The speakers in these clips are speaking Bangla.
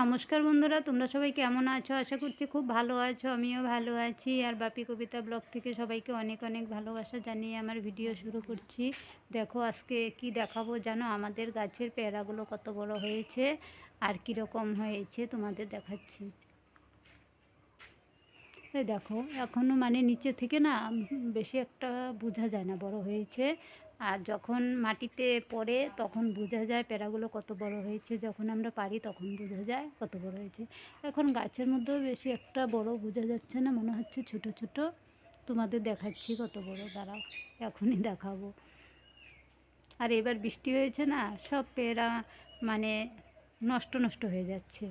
নমস্কার বন্ধুরা, তোমরা সবাই কেমন আছো? আশা করছি খুব ভালো আছো, আমিও ভালো আছি। আর বাপি কবিতা ব্লগ থেকে সবাইকে অনেক অনেক ভালোবাসা জানিয়ে আমার ভিডিও শুরু করছি। দেখো, আজকে কি দেখাবো জানো? আমাদের গাছের পেয়ারাগুলো কত বড় হয়েছে আর কীরকম হয়েছে তোমাদের দেখাচ্ছি। এই দেখো এখনও মানে নিচে থেকে না বেশি একটা বোঝা যায় না, বড় হয়েছে। আর যখন মাটিতে পড়ে তখন বোঝা যায় পেয়ারাগুলো কত বড় হয়েছে, যখন আমরা পারি তখন বোঝা যায় কত বড় হয়েছে। এখন গাছের মধ্যেও বেশি একটা বড় বোঝা যাচ্ছে না, মনে হচ্ছে ছোট ছোট। তোমাদের দেখাচ্ছি কত বড়, দাঁড়াও, এখনই দেখাবো। আর এবার বৃষ্টি হয়েছে না, সব পেয়ারা মানে নষ্ট নষ্ট হয়ে যাচ্ছে।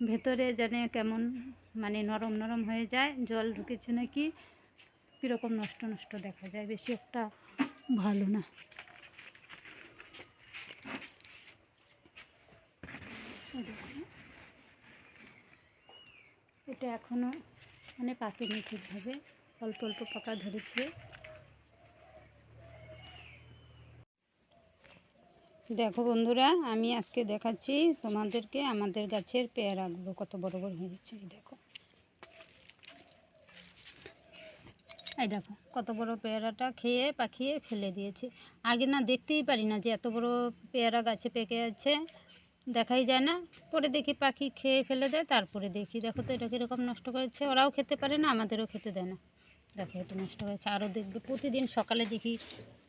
ভেতরে জানে কেমন মানে নরম নরম হয়ে যায়, জল ঢুকেছে নাকি? কীরকম নষ্ট নষ্ট দেখা যায়, বেশি একটা ভালো না। এটা এখনও মানে পাকেনি ঠিকভাবে, অল্প অল্প পাকা ধরেছে। দেখো বন্ধুরা, আমি আজকে দেখাচ্ছি তোমাদেরকে আমাদের গাছের পেয়ারাগুলো কত বড় বড় হয়েছে দেখো। এই দেখো, কত বড় পেয়ারাটা খেয়ে পাখিয়ে ফেলে দিয়েছে। আগে না দেখতেই পারি না যে এত বড় পেয়ারা গাছে পেকে আছে, দেখাই যায় না। পরে দেখি পাখি খেয়ে ফেলে দেয়, তারপরে দেখি। দেখো তো এটা কীরকম নষ্ট করেছে ওরাও খেতে পারে না, আমাদেরও খেতে দেয় না। দেখো এটা নষ্ট হয়েছে, আরও দেখবে প্রতিদিন সকালে দেখি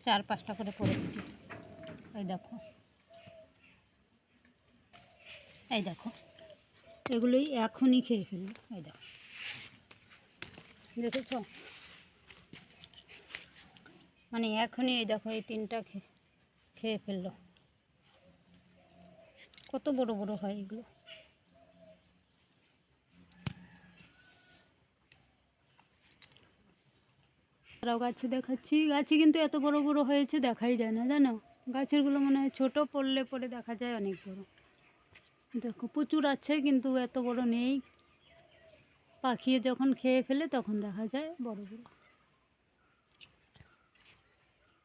চার পাঁচটা করে পড়ে দেখি এই দেখো। এই দেখো। এগুলোই এখনই খেয়ে ফেলল এই দেখো। দেখেছ? মানে এখনই এই দেখো, এই তিনটা খেয়ে ফেলল। কত বড় বড় হয় এগুলো। গাছে দেখাচ্ছি। গাছে কিন্তু এত বড় বড় হয়েছে, দেখাই যায় না, জানো? গাছেরগুলো মনে ছোটো পড়লে পরে দেখা যায় অনেক বড়। দেখো প্রচুর আছে কিন্তু এত বড় নেই। পাখিয়ে যখন খেয়ে ফেলে তখন দেখা যায় বড় বড়।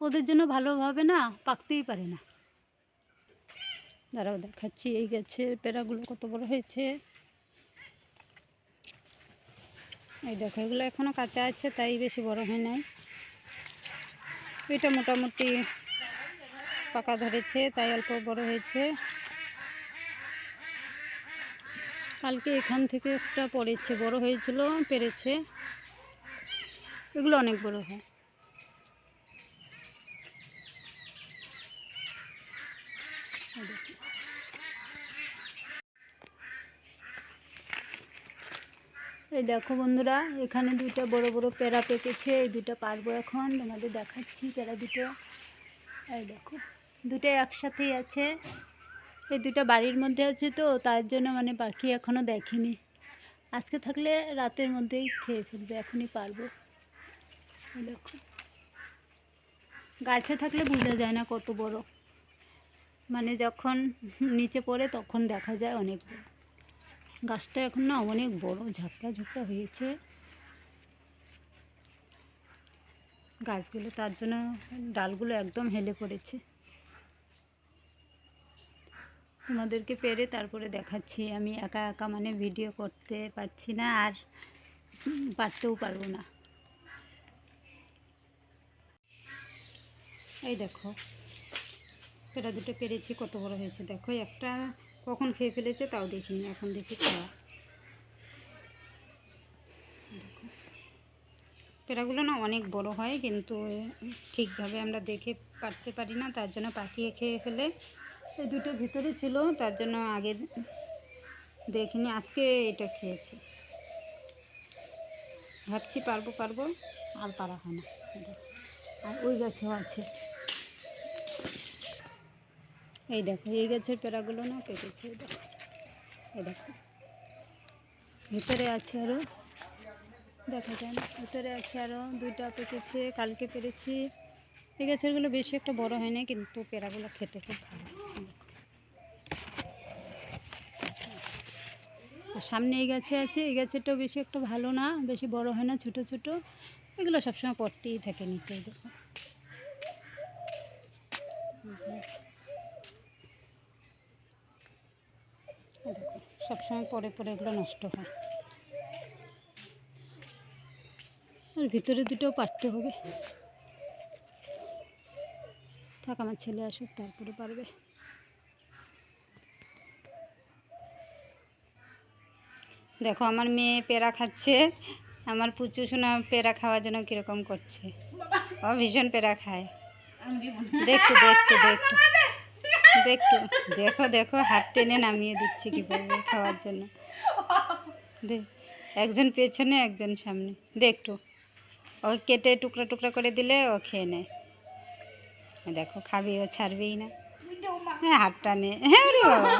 ওদের জন্য ভালোভাবে না পাকতেই পারে না। দাঁড়াও দেখাচ্ছি এই গাছের পেড়াগুলো কত বড় হয়েছে। এই দেখো, এগুলো এখনও কাঁচা আছে, তাই বেশি বড় হয় নাই। এটা মোটামুটি পাকা ধরেছে, তাই অল্প বড় হয়েছে। কালকে এখান থেকে একটা পড়েছে, বড় হয়েছিল, পেরেছে। এগুলো অনেক বড় হয়। এই দেখো। বন্ধুরা, এখানে দুইটা বড় বড় পেড়া পেকেছে, এই দুটো পারব এখন। তোমাদের দেখাচ্ছি পেড়া দুটো। এই দেখো। দুটো একসাথেই আছে। এই দুটো বাড়ির মধ্যে আছে তো, তার জন্য মানে পাখি এখনও দেখেনি। আজকে থাকলে রাতের মধ্যেই খেয়ে ফেলবে, এখনই পারব। দেখো। গাছে থাকলে বোঝা যায় না কত বড়। মানে যখন নিচে পড়ে তখন দেখা যায় অনেক বড়। গাছটা এখন না অনেক বড় ঝাপড়া ঝাপড়া হয়েছে। গাছগুলো তার জন্য, ডালগুলো একদম হেলে পড়েছে। তোমাদেরকে পেরে তারপরে দেখাচ্ছি। আমি একা একা মানে ভিডিও করতে পারছি না আর পারতেও পারব না। এই দেখো পেটা দুটো পেরেছি, কত বড় হয়েছে। দেখো, একটা কখন খেয়ে ফেলেছে তাও দেখিনি, এখন দেখি খাওয়া। পেড়াগুলো না অনেক বড় হয়, কিন্তু ঠিকভাবে আমরা দেখে পারতে পারি না, তার জন্য পাকিয়ে খেয়ে ফেলে এই দুটো ভিতরে ছিল, তার জন্য আগে দেখিনি, আজকে এটা খেয়েছি। ভাবছি পারব পারব, আর পারা হয় না। আর ওই গাছেও আছে। এই দেখো, এই গাছের পেড়াগুলো না পেকেছে এই দেখো। ভিতরে আছে আরও দেখা যায় ভিতরে আছে আরও দুইটা পেকেছে, কালকে পেরেছি। এই গাছেরগুলো বেশি একটা বড় হয় না, কিন্তু পেড়াগুলো খেতে খুব ভালো। সামনে এই গাছে আছে, এই গাছেরটাও বেশি একটা ভালো না, বেশি বড় হয় না, ছোট ছোট। এগুলো সবসময় পড়তেই থাকে নিচে দেখো। সবসময় পরে পরে এগুলো নষ্ট হয়। আর ভিতরে দুটোও পারতে হবে। থাক, আমার ছেলে আসুক, তারপরে পারবে। দেখো, আমার মেয়ে পেড়া খাচ্ছে। আমার পুচু সোনা পেড়া খাওয়ার জন্য কীরকম করছে? ও ভীষণ পেড়া খায়। দেখতো দেখতো দেখতো। দেখতো, দেখো দেখো, হাত টেনে নামিয়ে দিচ্ছে কীভাবে খাওয়ার জন্য। দেখ একজন পেছনে, একজন সামনে। দেখতো, ও কেটে টুকরা টুকরা করে দিলে ও খেয়ে নেয়। দেখো খাবে ও ছাড়বেই না। হ্যাঁ হাত টানে হ্যাঁ রে বাবা।